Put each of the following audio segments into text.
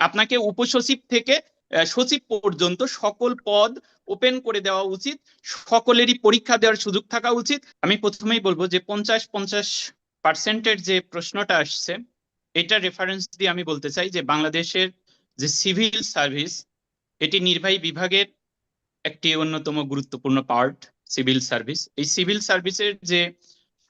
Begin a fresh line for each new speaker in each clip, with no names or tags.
আপনাকে উপসচিব থেকে সচিব পর্যন্ত সকল পদ ওপেন করে দেওয়া উচিত। সকলেরই পরীক্ষা দেওয়ার সুযোগ থাকা উচিত। আমি প্রথমেই বলব যে পঞ্চাশ পঞ্চাশ পার্সেন্টের যে প্রশ্নটা আসছে, এটা রেফারেন্স দিয়ে আমি বলতে চাই যে বাংলাদেশের যে সিভিল সার্ভিস এটি নির্বাহী বিভাগের একটি অন্যতম গুরুত্বপূর্ণ পার্ট সিভিল সার্ভিস এই সিভিল সার্ভিসের যে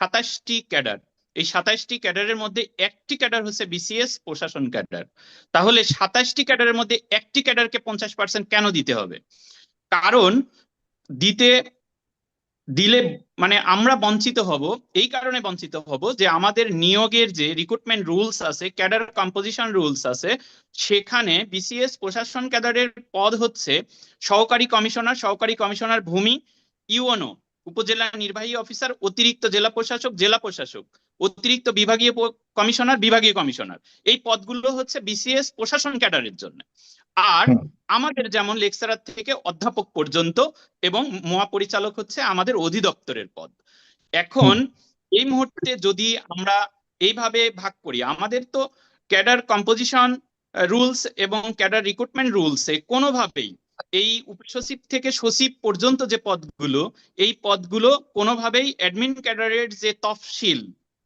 সাতাশটি ক্যাডার এই সাতাশটি ক্যাডারের মধ্যে একটি ক্যাডার হচ্ছে বিসিএস প্রশাসন ক্যাডার। তাহলে সাতাশটি ক্যাডারের মধ্যে একটি ক্যাডারকে পঞ্চাশ পার্সেন্ট কেন দিতে হবে? কারণ দিতে, দিলে মানে আমরা বঞ্চিত হব, এই কারণে বঞ্চিত হব যে আমাদের নিয়োগের যে রিক্রুটমেন্ট রুলস আছে, ক্যাডার কম্পোজিশন রুলস আছে, সেখানে বিসিএস প্রশাসন ক্যাডারের পদ হচ্ছে সহকারী কমিশনার সহকারী কমিশনার ভূমি, ইউএনও, উপজেলা নির্বাহী অফিসার, অতিরিক্ত জেলা প্রশাসক জেলা প্রশাসক। অতিরিক্ত বিভাগীয় কমিশনার বিভাগীয় কমিশনার। এই পদগুলো হচ্ছে বিসিএস প্রশাসন ক্যাডারের জন্য। আর আমাদের যেমন লেকচারার থেকে অধ্যাপক পর্যন্ত এবং মহাপরিচালক হচ্ছে আমাদের অধিদপ্তরের পদ। এখন এই মুহূর্তে যদি আমরা এইভাবে ভাগ করি আমাদের তো ক্যাডার কম্পোজিশন রুলস এবং ক্যাডার রিক্রুটমেন্ট রুলসে কোনোভাবেই এই উপসচিব থেকে সচিব পর্যন্ত যে পদগুলো এই পদগুলো কোনোভাবেই অ্যাডমিন ক্যাডারের যে তফসিল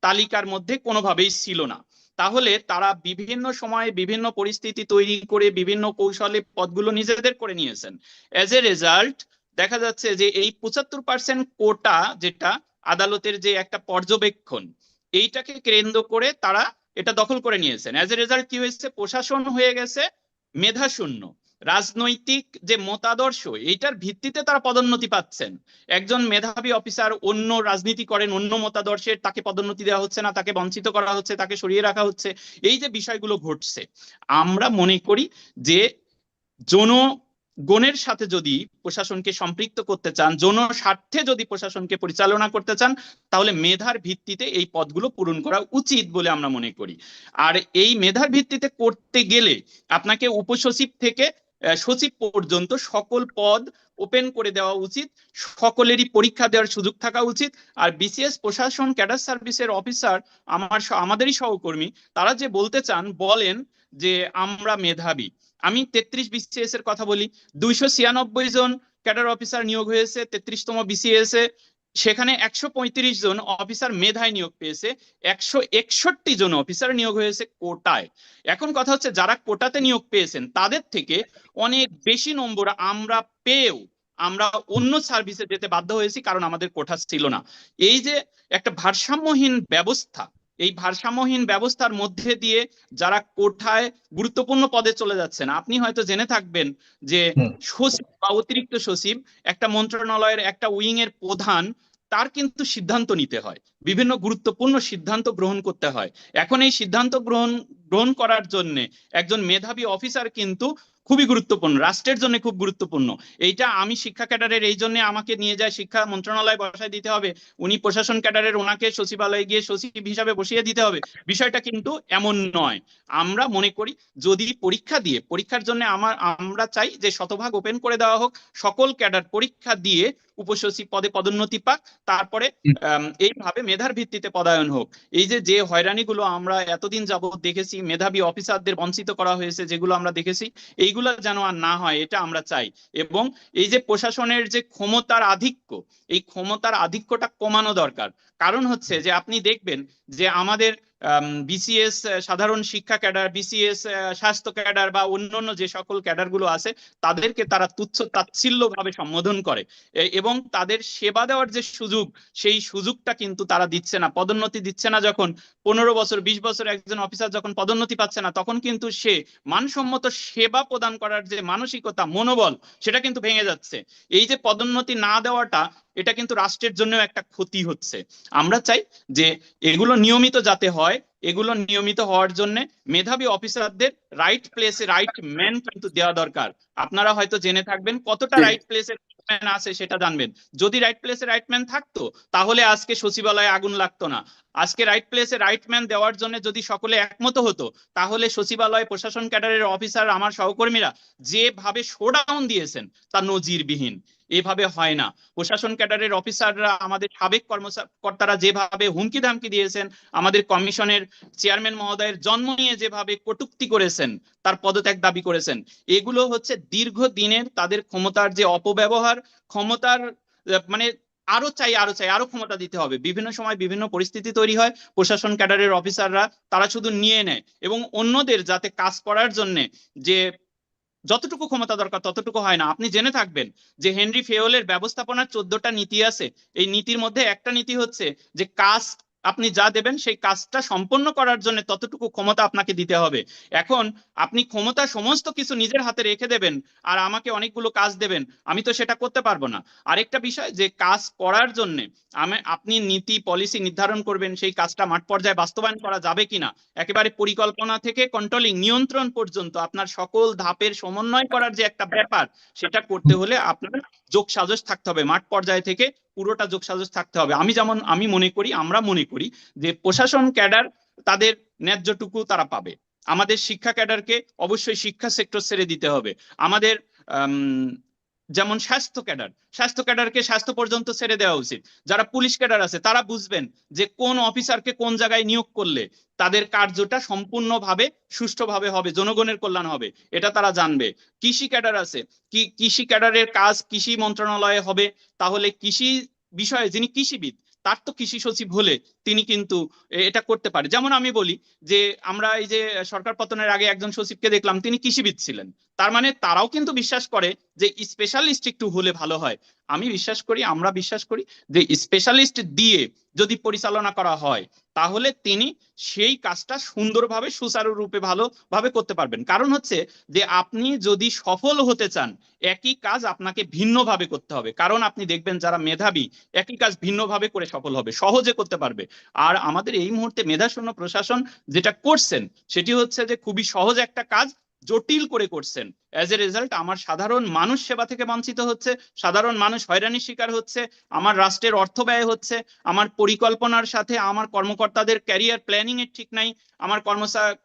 তালিকার মধ্যে কোনোভাবেই ছিল না। তাহলে তারা বিভিন্ন সময়ে বিভিন্ন পরিস্থিতি তৈরি করে বিভিন্ন কৌশলে পদগুলো নিজেদের করে নিয়েছেন। অ্যাজ এ রেজাল্ট দেখা যাচ্ছে যে এই পঁচাত্তর পার্সেন্ট কোটা যেটা আদালতের যে একটা পর্যবেক্ষণ, এইটাকে কেন্দ্র করে তারা এটা দখল করে নিয়েছেন। অ্যাজ এ রেজাল্ট কি হয়েছে? প্রশাসন হয়ে গেছে, মেধাশূন্য। রাজনৈতিক যে মতাদর্শ, এইটার ভিত্তিতে তারা পদোন্নতি পাচ্ছেন। একজন মেধাবী অফিসার অন্য রাজনীতি করেন, অন্য মতাদর্শের তাকে পদোন্নতি দেওয়া হচ্ছে না, তাকে বঞ্চিত করা হচ্ছে, তাকে সরিয়ে রাখা হচ্ছে, এই যে বিষয়গুলো ঘটছে, আমরা মনে করি যে জনগণের সাথে যদি প্রশাসনকে সম্পৃক্ত করতে চান জন স্বার্থে যদি প্রশাসনকে পরিচালনা করতে চান, তাহলে মেধার ভিত্তিতে এই পদগুলো পূরণ করা উচিত বলে আমরা মনে করি। আর এই মেধার ভিত্তিতে করতে গেলে আপনাকে উপসচিব থেকে সচিব পর্যন্ত সকল পদ ওপেন করে দেওয়া উচিত, সকলেরই পরীক্ষা দেওয়ার সুযোগ থাকা উচিত। আর বিসিএস প্রশাসন ক্যাডার সার্ভিসের অফিসার আমার আমাদেরই সহকর্মী, তারা যে বলতে চান, বলেন যে আমরা মেধাবী। আমি তেত্রিশ বিসিএস এর কথা বলি। দুইশো ছিয়ানব্বই জন ক্যাডার অফিসার নিয়োগ হয়েছে, তেত্রিশতম বিসিএস এ। সেখানে একশো পঁয়ত্রিশ জন অফিসার মেধায় নিয়োগ পেয়েছে, একশো একষট্টি জন অফিসার নিয়োগ হয়েছে কোটায়। এখন কথা হচ্ছে, যারা কোটাতে নিয়োগ পেয়েছেন, তাদের থেকে অনেক বেশি নম্বর আমরা পেয়েও আমরা অন্য সার্ভিসে যেতে বাধ্য হয়েছি, কারণ আমাদের কোঠা ছিল না। এই যে একটা ভারসাম্যহীন ব্যবস্থা এই ভারসাম্যহীন ব্যবস্থার মধ্যে দিয়ে যারা কোঠায় গুরুত্বপূর্ণ পদে চলে যাচ্ছেন আপনি হয়তো জেনে থাকবেন যে সচিব বা অতিরিক্ত সচিব একটা মন্ত্রণালয়ের একটা উইং এর প্রধান তার কিন্তু সিদ্ধান্ত নিতে হয়। বিভিন্ন গুরুত্বপূর্ণ সিদ্ধান্ত গ্রহণ করতে হয়। এখন এই সিদ্ধান্ত গ্রহণ গ্রহণ করার জন্য একজন মেধাবী অফিসার কিন্তু খুবই গুরুত্বপূর্ণ রাষ্ট্রের জন্য খুব গুরুত্বপূর্ণ। এইটা আমি শিক্ষা ক্যাডারের এই জন্য আমাকে নিয়ে যায় শিক্ষা মন্ত্রণালয় বসায় দিতে হবে। উনি প্রশাসন ক্যাডারের ওনাকে সচিবালয়ে গিয়ে সচিব হিসাবে বসিয়ে দিতে হবে। বিষয়টা কিন্তু এমন নয়। আমরা মনে করি যদি পরীক্ষা দিয়ে পরীক্ষার জন্য আমার আমরা চাই যে শতভাগ ওপেন করে দেওয়া হোক সকল ক্যাডার পরীক্ষা দিয়ে উপসচিব পদে পদোন্নতি পাক তারপরে। এইভাবে মেধার ভিত্তিতে পদায়ন হোক। এই যে যে হয়রানিগুলো আমরা এতদিন যাবত দেখেছি মেধাবী অফিসারদের বঞ্চিত করা হয়েছে যেগুলো আমরা দেখেছি এইগুলো যেন আর না হয়, এটা আমরা চাই। এবং এই যে প্রশাসনের যে ক্ষমতার আধিক্য, এই ক্ষমতার আধিক্যটা কমানো দরকার। কারণ হচ্ছে যে আপনি দেখবেন যে আমাদের বিসিএস সাধারণ শিক্ষা ক্যাডার বিসিএস স্বাস্থ্য ক্যাডার বা অন্যান্য যে সকল ক্যাডারগুলো আছে, তাদেরকে তারা তুচ্ছ তাচ্ছিল্য ভাবে সম্বোধন করে। এবং তাদের সেবা দেওয়ার যে সুযোগ, সেই সুযোগটা কিন্তু তারা দিচ্ছে না, পদোন্নতি দিচ্ছে না যখন পনেরো বছর, বিশ বছর একজন অফিসার যখন পদোন্নতি পাচ্ছে না, তখন কিন্তু সে মানসম্মত সেবা প্রদান করার যে মানসিকতা, মনোবল, সেটা কিন্তু ভেঙে যাচ্ছে। এই যে পদোন্নতি না দেওয়াটা এটা কিন্তু রাষ্ট্রের জন্য একটা ক্ষতি হচ্ছে। আমরা চাই যে এগুলো নিয়মিত যাতে হয় এগুলো নিয়মিত হওয়ার জন্য মেধাবী অফিসারদের রাইট প্লেসে রাইট ম্যান কিন্তু দেওয়া দরকার। আপনারা হয়তো জেনে থাকবেন কতটা রাইট প্লেসে ম্যান আছে সেটা জানবেন। যদি রাইট প্লেসে রাইট ম্যান থাকতো তাহলে আজকে সচিবালয়ে আগুন লাগতো না। আজকে রাইট প্লেসে রাইট ম্যান দেওয়ার জন্য যদি সকলে একমত হতো, তাহলে সচিবালয়, প্রশাসন ক্যাডারের অফিসার, আমার সহকর্মীরা যেভাবে শোডাউন দিয়েছেন তা নজিরবিহীন। এভাবে হয় না। প্রশাসন ক্যাডারের অফিসাররা, আমাদের সাবেক কর্মকর্তারা যেভাবে হুমকি ধামকি দিয়েছেন, আমাদের কমিশনের চেয়ারম্যান মহোদয়ের জন্ম নিয়ে যেভাবে কটুক্তি করেছেন, তার পদত্যাগ দাবি করেছেন, এগুলো হচ্ছে দীর্ঘদিনের তাদের ক্ষমতার যে অপব্যবহার, ক্ষমতার মানে আরও চাই আরও চাই, আরও ক্ষমতা দিতে হবে। বিভিন্ন সময় বিভিন্ন পরিস্থিতি তৈরি হয়। প্রশাসন, ক্যাডারের অফিসাররা, তারা শুধু নিয়ে নেয় এবং অন্যদের যাতে কাজ করার জন্য যে যতটুকু ক্ষমতা দরকার ততটুকু হয় না। আপনি জেনে থাকবেন যে হেনরি ফেওলের ব্যবস্থাপনার চোদ্দটা নীতি আছে। এই নীতির মধ্যে একটা নীতি হচ্ছে যে কাজ আপনি যা দেবেন সেই কাজটা সম্পন্ন করার জন্য ততটুকু ক্ষমতা আপনাকে দিতে হবে। এখন আপনি ক্ষমতা সমস্ত কিছু নিজের হাতে রেখে দেবেন আর আমাকে অনেকগুলো কাজ দেবেন, আমি তো সেটা করতে পারব না। আরেকটা বিষয় যে কাজ করার জন্য আমি, আপনি নীতি পলিসি নির্ধারণ করবেন, সেই কাজটা মাঠ পর্যায়ে বাস্তবায়ন করা যাবে কিনা? একেবারে পরিকল্পনা থেকে কন্ট্রোলিং নিয়ন্ত্রণ পর্যন্ত আপনার সকল ধাপের সমন্বয় করার যে একটা ব্যাপার, সেটা করতে হলে আপনার যোগ সাজস থাকতে হবে। মাঠ পর্যায় থেকে পুরোটা যোগ সাজস থাকতে হবে। আমি যেমন আমি মনে করি আমরা মনে করি যে প্রশাসন ক্যাডার তাদের ন্যায্যটুকু তারা পাবে। আমাদের শিক্ষা ক্যাডারকে অবশ্যই শিক্ষা সেক্টর ছেড়ে দিতে হবে। আমাদের আম, যেমন স্বাস্থ্য ক্যাডার। স্বাস্থ্য ক্যাডারকে স্বাস্থ্য পর্যন্ত ছেড়ে দেওয়া উচিত। যারা পুলিশ ক্যাডার আছে, তারা বুঝবেন যে কোন অফিসারকে কোন জায়গায় নিয়োগ করলে তাদের কার্যটা সম্পূর্ণভাবে সুষ্ঠুভাবে হবে, জনগণের কল্যাণ হবে, এটা তারা জানবে। কৃষি ক্যাডার আছে, কি কৃষি ক্যাডারের কাজ কৃষি মন্ত্রণালয়ে হবে, তাহলে কৃষি বিষয়ে যিনি কৃষিবিদ, তার তো কৃষি সচিব হলে তিনি কিন্তু এটা করতে পারে। যেমন আমি বলি যে, আমরা এই যে সরকার পতনের আগে একজন সচিবকে দেখলাম, তিনি কৃষিবিদ ছিলেন। তার মানে তারাও কিন্তু বিশ্বাস করে যে স্পেশালিস্ট একটু হলে ভালো হয়। আমি বিশ্বাস করি, আমরা বিশ্বাস করি যে স্পেশালিস্ট দিয়ে যদি পরিচালনা করা হয়, তাহলে তিনি সেই কাজটা সুন্দরভাবে সুচারুরূপে ভালোভাবে করতে পারবেন। কারণ হচ্ছে যে আপনি যদি সফল হতে চান, একই কাজ আপনাকে ভিন্নভাবে করতে হবে। কারণ আপনি দেখবেন যারা মেধাবী, একই কাজ ভিন্নভাবে করে সফল হবে, সহজে করতে পারবে। আর আমাদের এই মুহূর্তে মেধাশূন্য প্রশাসন যেটা করছেন, সেটি হচ্ছে যে খুবই সহজ একটা কাজ জটিল করে করছেন। অ্যাজ এ রেজাল্ট আমার সাধারণ মানুষ সেবা থেকে বঞ্চিত হচ্ছে, সাধারণ মানুষ হয়রানির শিকার হচ্ছে, আমার রাষ্ট্রের অর্থ ব্যয় হচ্ছে, আমার পরিকল্পনার সাথে আমার কর্মকর্তাদের ক্যারিয়ার প্ল্যানিং এর ঠিক নাই, আমার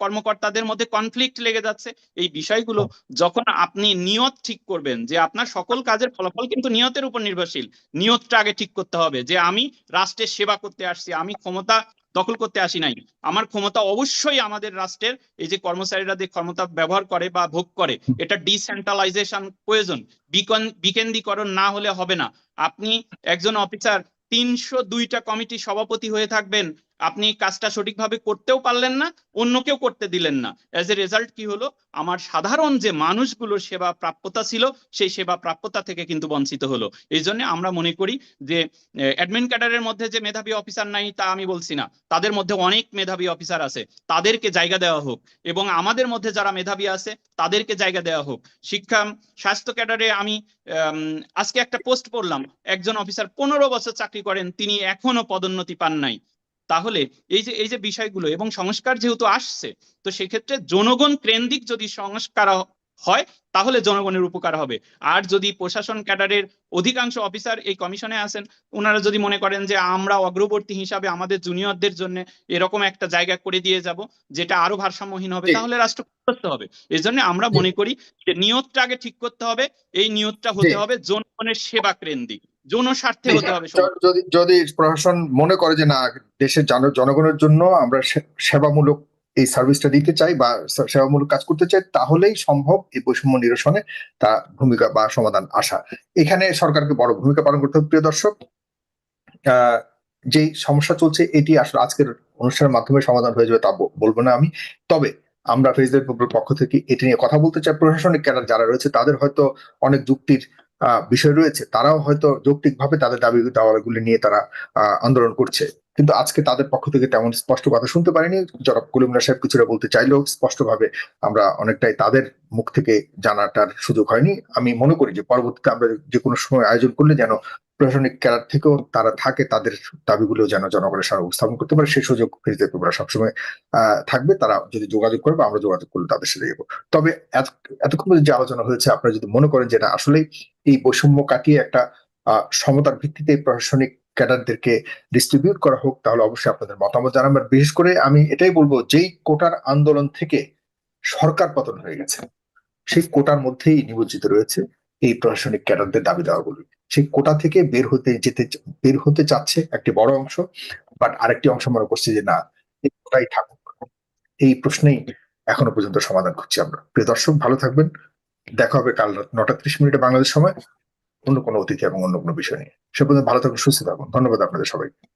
কর্মকর্তাদের মধ্যে কনফ্লিক্ট লেগে যাচ্ছে। এই বিষয়গুলো যখন আপনি নিয়ত ঠিক করবেন যে আপনার সকল কাজের ফলাফল কিন্তু নিয়তের উপর নির্ভরশীল নিয়তটা আগে ঠিক করতে হবে যে আমি রাষ্ট্রের সেবা করতে আসছি, আমি ক্ষমতা দখল করতে আসি নাই। আমার ক্ষমতা অবশ্যই আমাদের রাষ্ট্রের এই যে কর্মচারীরা যে ক্ষমতা ব্যবহার করে বা ভোগ করে, এটা ডিসেন্ট্রালাইজেশন প্রয়োজন। বিকন বিকেন্দ্রীকরণ না হলে হবে না। আপনি একজন অফিসার তিনশো দুইটা কমিটি সভাপতি হয়ে থাকবেন। আপনি কাজটা সঠিকভাবে করতেও পারলেন না অন্য কেউ করতে দিলেন না। অ্যাজ এ রেজাল্ট কি হলো? আমার সাধারণ যে মানুষগুলোর সেবা প্রাপ্যতা ছিল সেই সেবা প্রাপ্যতা থেকে কিন্তু বঞ্চিত হলো। এই জন্য আমরা মনে করি যে অ্যাডমিন ক্যাডারের মধ্যে যে মেধাবী অফিসার নাই তা আমি বলছি না। তাদের মধ্যে অনেক মেধাবী অফিসার আছে। তাদেরকে জায়গা দেওয়া হোক। এবং আমাদের মধ্যে যারা মেধাবী আছে তাদেরকে জায়গা দেওয়া হোক। শিক্ষা স্বাস্থ্য ক্যাডারে আম, আজকে একটা পোস্ট পড়লাম। একজন অফিসার পনেরো বছর চাকরি করেন তিনি এখনও পদোন্নতি পান নাই। তাহলে এই যে এই যে বিষয়গুলো এবং সংস্কার যেহেতু আসছে তো সেক্ষেত্রে জনগণ কেন্দ্রিক যদি সংস্কার হয় তাহলে জনগণের উপকার হবে। আর যদি প্রশাসন ক্যাডারের অধিকাংশ অফিসার এই কমিশনে আছেন ওনারা যদি মনে করেন যে আমরা অগ্রবর্তী হিসাবে আমাদের জুনিয়রদের জন্য এরকম একটা জায়গা করে দিয়ে যাব যেটা আরও ভারসাম্যহীন হবে তাহলে রাষ্ট্র করতে হবে। এই জন্য আমরা মনে করি যে নিয়তটা আগে ঠিক করতে হবে এই নিয়তটা হতে হবে জনগণের সেবা কেন্দ্রিক। জনস্বার্থে
জি,
হতে হবে
যদি যদি প্রশাসন মনে করে যে না দেশের জনগণের জন্য আমরা সেবামূলক এই সার্ভিসটা দিতে চাই বা সেবামূলক কাজ করতে চাই তাহলেই সম্ভব এই বৈষম্য নিরসনে তা ভূমিকা বা সমাধান আসা। এখানে সরকারকে বড় ভূমিকা পালন করতে হবে প্রিয় দর্শক। আহ যেই সমস্যা চলছে এটি আসলে আজকের অনুষ্ঠানের মাধ্যমে সমাধান হয়ে যাবে তা বলব না আমি। তবে আমরা ফেসবুক পক্ষ থেকে এটি নিয়ে কথা বলতে চাই। প্রশাসনিক ক্যাডার যারা রয়েছে তাদের হয়তো অনেক যুক্তির বিষয় রয়েছে, তারাও হয়তো যৌক্তিকভাবে তাদের দাবি দাওয়াগুলি নিয়ে তারা আন্দোলন করছে। কিন্তু আজকে তাদের পক্ষ থেকে তেমন স্পষ্ট কথা শুনতে পারিনি। জনাব কলিমুল্লাহ সাহেব কিছুটা বলতে চাইলেও স্পষ্টভাবে আমরা অনেকটাই তাদের মুখ থেকে জানাটার সুযোগ হয়নি। আমি মনে করি যে পরবর্তীতে আমরা যে কোনো সময় আয়োজন করলে যেন প্রশাসনিক ক্যাডার থেকেও তারা থাকে, তাদের দাবিগুলো যেন জনগণের সামনে উপস্থাপন করতে পারে, সেই সুযোগ ফেসবুক গ্রুপরা সবসময় থাকবে, তারা যদি যোগাযোগ করবে, আমরা যোগাযোগ করলে তাদের সাথে যাব। তবে এতক্ষণ যে আলোচনা হয়েছে, আপনারা যদি মনে করেন যে না আসলেই এই বৈষম্য কাটিয়ে একটা সমতার ভিত্তিতে প্রশাসনিক ক্যাডারদেরকে ডিস্ট্রিবিউট করা হোক, তাহলে অবশ্যই আপনাদের মতামত জানাবেন। বিশেষ করে আমি এটাই বলব, যেই কোটার আন্দোলন থেকে সরকার পতন হয়ে গেছে, সেই কোটার মধ্যেই নিমজ্জিত রয়েছে এই প্রশাসনিক ক্যাডারদের দাবি দেওয়াগুলি। সেই কোটা থেকে বের হতে যেতে, বের হতে চাচ্ছে একটি বড় অংশ, বাট আরেকটি অংশ মনে করছে যে না, এই কোটাই থাকুক। এই প্রশ্নেই এখনও পর্যন্ত সমাধান খুঁজছি আমরা। প্রিয় দর্শক, ভালো থাকবেন। দেখা হবে কাল নটা ত্রিশ মিনিটে বাংলাদেশ সময়। অন্য কোনো অতিথি এবং অন্য কোনো বিষয় নিয়ে। সে পর্যন্ত ভালো থাকুন, সুস্থ থাকুন। ধন্যবাদ আপনাদের সবাইকে।